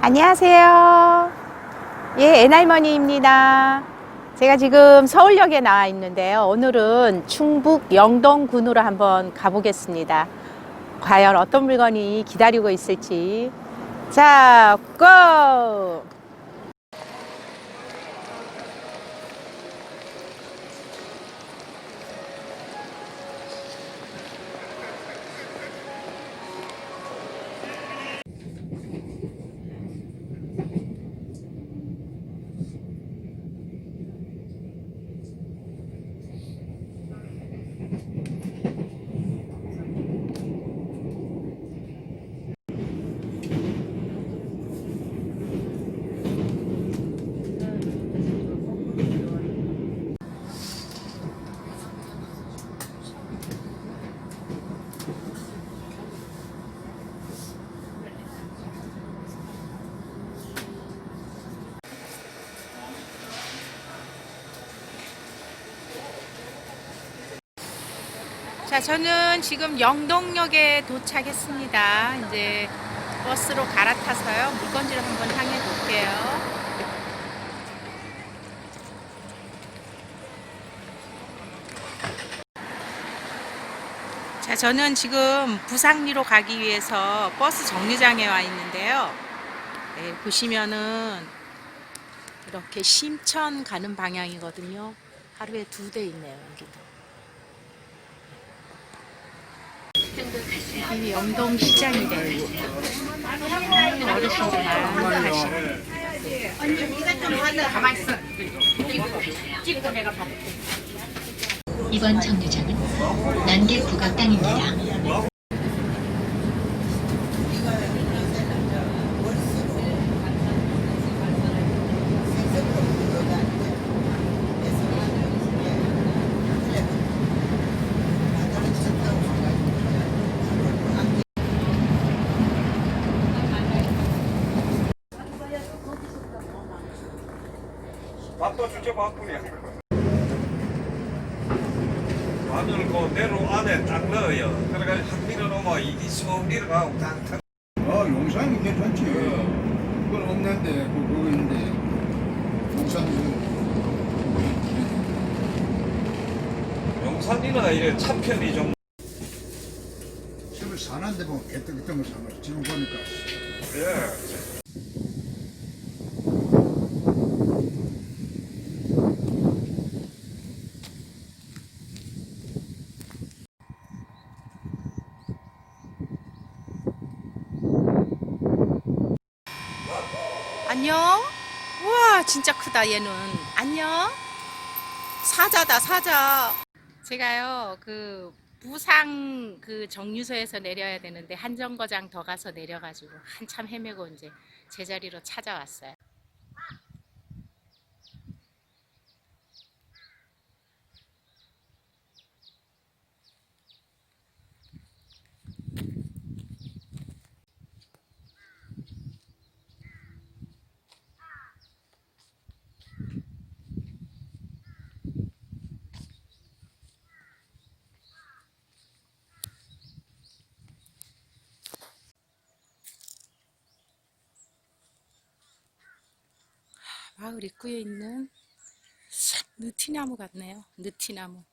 안녕하세요. 예, 애날머니입니다. 제가 지금 서울역에 나와 있는데요. 오늘은 충북 영동군으로 한번 가보겠습니다. 과연 어떤 물건이 기다리고 있을지. 자, 고! 자, 저는 지금 영동역에 도착했습니다. 이제 버스로 갈아타서요. 물건지를 한번 향해 볼게요. 자, 저는 지금 부상리로 가기 위해서 버스 정류장에 와 있는데요. 네, 보시면은 이렇게 심천 가는 방향이거든요. 하루에 두 대 있네요, 여기도. 이 영동 시장이래요. 어르신들 많이 가시는. 이번 정류장은 난계 북악당입니다. 밥도 주제 바쁘냐 마늘 그 내로 안에 딱 넣어요 그래가 한 밀어 놓으면 이게 쏙 내려가고 탁탁 어, 용산이 괜찮지. 그건 없는데, 그, 그거 있는데, 용산은 용산이나 이래 참편이 좀 집을 사는데 보면 개떡개떡을 사는 지금 보니까. 예. 안녕? 우와, 크다, 얘는. 안녕? 사자다, 사자. 제가요, 그, 부상 그 정류소에서 내려야 되는데, 한정거장 더 가서 내려가지고 한참 헤매고 이제 제자리로 찾아왔어요. 마을 입구에 있는 느티나무 같네요. 느티나무.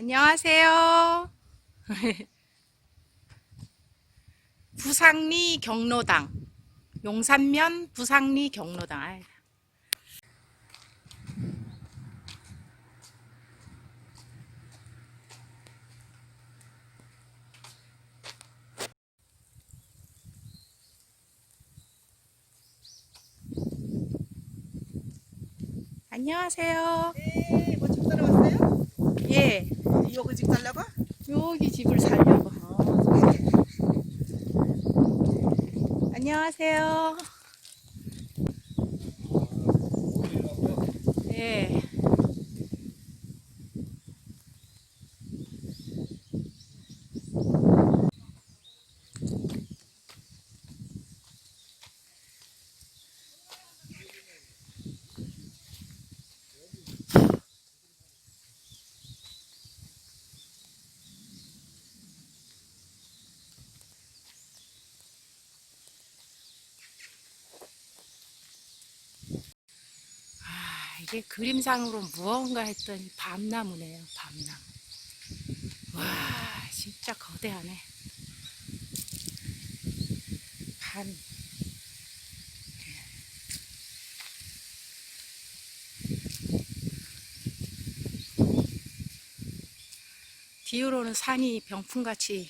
안녕하세요. 부상리 경로당. 용산면 부상리 경로당. 아이. 안녕하세요. 네, 뭐집 사러 왔어요? 예, 여기 집 살려고? 여기 집을 살려고. 안녕하세요. 예. 아, 이게 그림상으로 무언가 했더니 밤나무네요, 밤나무. 와, 진짜 거대하네. 반. 뒤로는 산이 병풍같이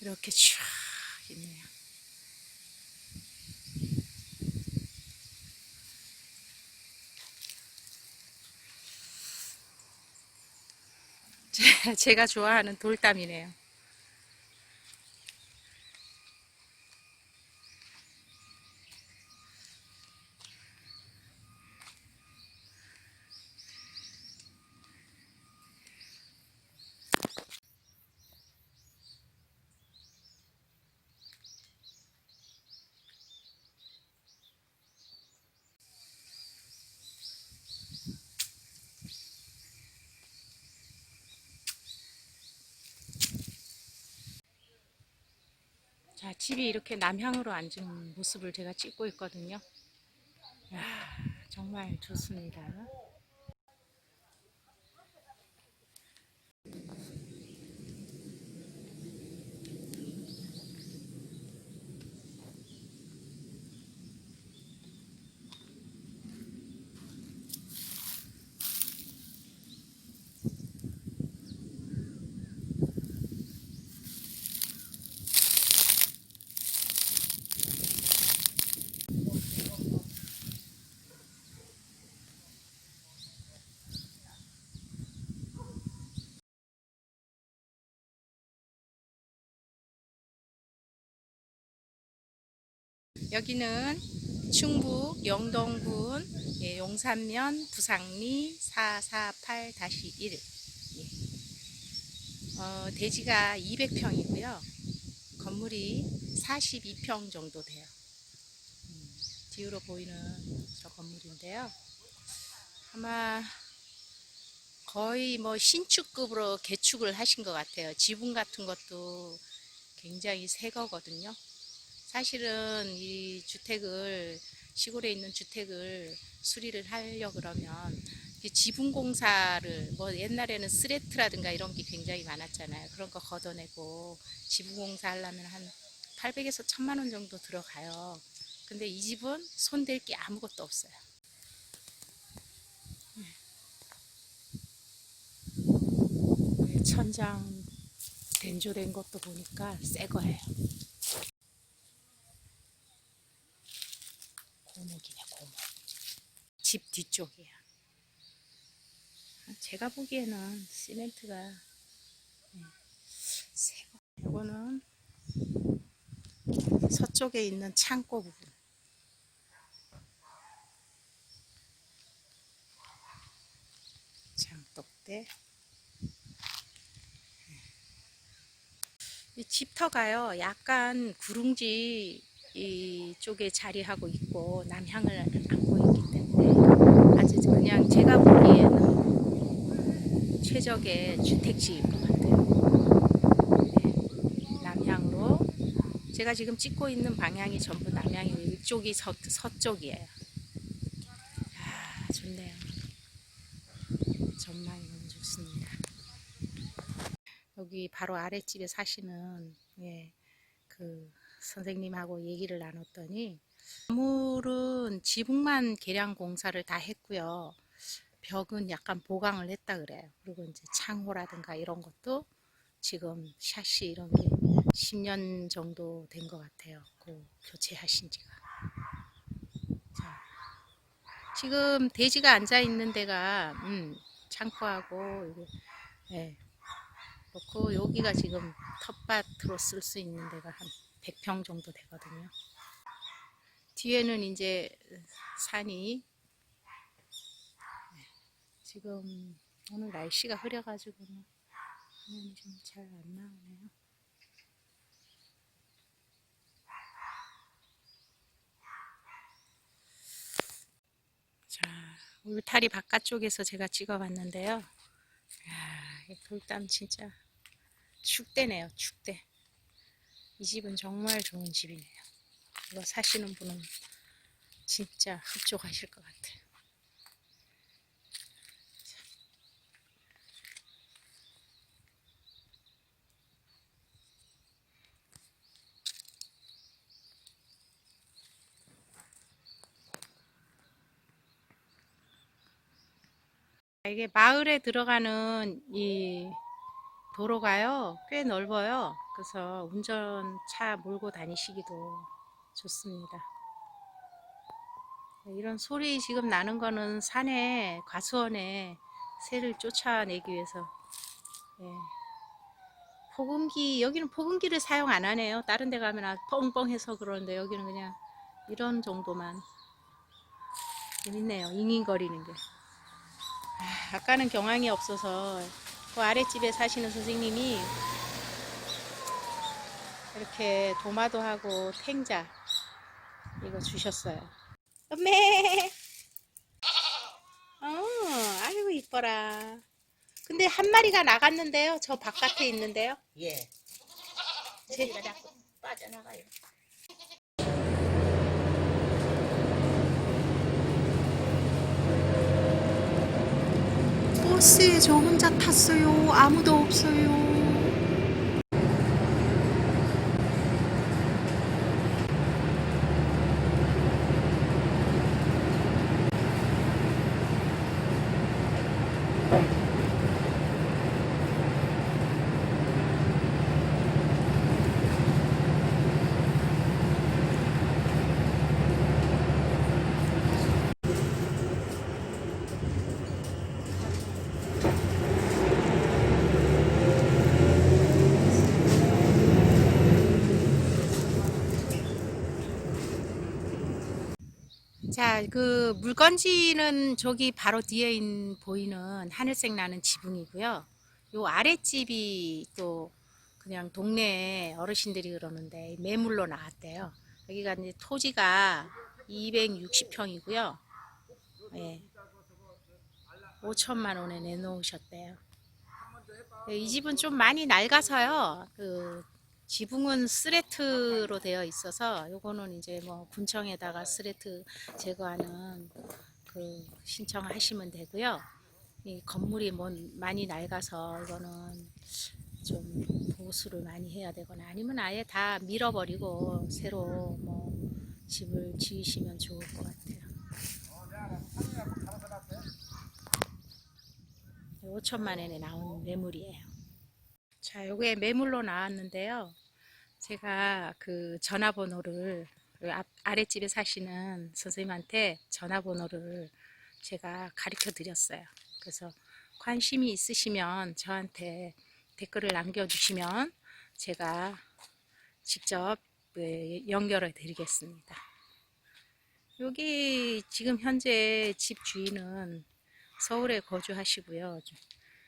이렇게 쫙 있네요. 제가 좋아하는 돌담이네요. 자, 집이 이렇게 남향으로 앉은 모습을 제가 찍고 있거든요. 야, 정말 좋습니다. 여기는 충북 영동군 예, 용산면 부상리 448-1 예. 어, 대지가 200평이고요. 건물이 42평 정도 돼요. 음, 뒤로 보이는 저 건물인데요. 아마 거의 뭐 신축급으로 개축을 하신 것 같아요. 지붕 같은 것도 굉장히 새 거거든요. 사실은 이 주택을 시골에 있는 주택을 수리를 하려 그러면 이 지붕 공사를 뭐 옛날에는 스레트라든가 이런 게 굉장히 많았잖아요. 그런 거 걷어내고 지붕 공사 하려면 한 800에서 1000만 원 정도 들어가요. 근데 이 집은 손댈 게 아무것도 없어요. 네, 천장 된조된 것도 보니까 새 거예요. 고목이네 고목. 집 뒤쪽이야. 제가 보기에는 시멘트가 네, 새거. 이거는 서쪽에 있는 창고 부분. 장독대. 이 집터가요. 약간 구릉지 이 쪽에 자리하고 있고 남향을 안고 있기 때문에 아주 그냥 제가 보기에는 최적의 주택지일 것 같아요. 네, 남향으로 제가 지금 찍고 있는 방향이 전부 남향이고 이쪽이 서, 서쪽이에요. 아 좋네요. 전망이 너무 좋습니다. 여기 바로 아랫집에 사시는 예, 그 선생님하고 얘기를 나눴더니 건물은 지붕만 개량 공사를 다 했고요. 벽은 약간 보강을 했다 그래요. 그리고 이제 창호라든가 이런 것도 지금 샤시 이런 게 10년 정도 된 것 같아요. 그 교체하신 지가. 자, 지금 돼지가 앉아 있는 데가 음, 창고하고 이게 예. 그렇고 여기가 지금 텃밭으로 쓸 수 있는 데가 한 100평 정도 되거든요. 뒤에는 이제 산이 네, 지금 오늘 날씨가 흐려가지고는 화면이 좀 잘 안 나오네요. 자, 울타리 바깥쪽에서 제가 찍어봤는데요. 야, 이 돌담 진짜 축대네요, 축대. 이 집은 정말 좋은 집이네요. 이거 사시는 분은 진짜 흡족하실 것 같아요. 이게 마을에 들어가는 이 도로가요 꽤 넓어요. 그래서 운전차 몰고 다니시기도 좋습니다. 네, 이런 소리 지금 나는 거는 산에 과수원에 새를 쫓아내기 위해서 예. 폭음기 여기는 폭음기를 사용 안 하네요. 다른 데 가면 아, 뻥뻥해서 그러는데 여기는 그냥 이런 정도만 재밌네요. 잉잉거리는 게. 아, 아까는 경황이 없어서 그 아랫집에 사시는 선생님이 이렇게 도마도 하고 탱자 이거 주셨어요. 엄매. 어, 아이고 이뻐라. 근데 한 마리가 나갔는데요. 저 바깥에 있는데요. 예. 제- 제가 자꾸 빠져나가요. 버스에 저 혼자 탔어요. 아무도 없어요. 자, 그 물건지는 저기 바로 뒤에 있는 보이는 하늘색 나는 지붕이고요. 요 아랫집이 또 그냥 동네 어르신들이 그러는데 매물로 나왔대요. 여기가 이제 토지가 260평이고요. 예. 5천만 원에 내놓으셨대요. 예, 이 집은 좀 많이 낡아서요. 그 지붕은 스레트로 되어 있어서 요거는 이제 뭐 군청에다가 스레트 제거하는 그 신청하시면 되고요. 이 건물이 뭐 많이 낡아서 이거는 좀 보수를 많이 해야 되거나 아니면 아예 다 밀어버리고 새로 뭐 집을 지으시면 좋을 것 같아요. 5천만 원에 나온 매물이에요. 자, 요게 매물로 나왔는데요. 제가 그 전화번호를 아랫집에 사시는 선생님한테 전화번호를 제가 가르쳐 드렸어요. 그래서 관심이 있으시면 저한테 댓글을 남겨주시면 제가 직접 예, 연결해 드리겠습니다. 여기 지금 현재 집 주인은 서울에 거주하시고요.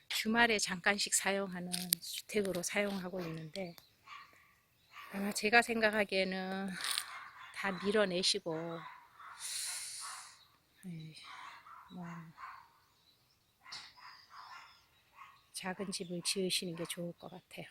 주말에 잠깐씩 사용하는 주택으로 사용하고 있는데 아마 제가 생각하기에는 다 밀어내시고 에이, 뭐 작은 집을 지으시는 게 좋을 것 같아요.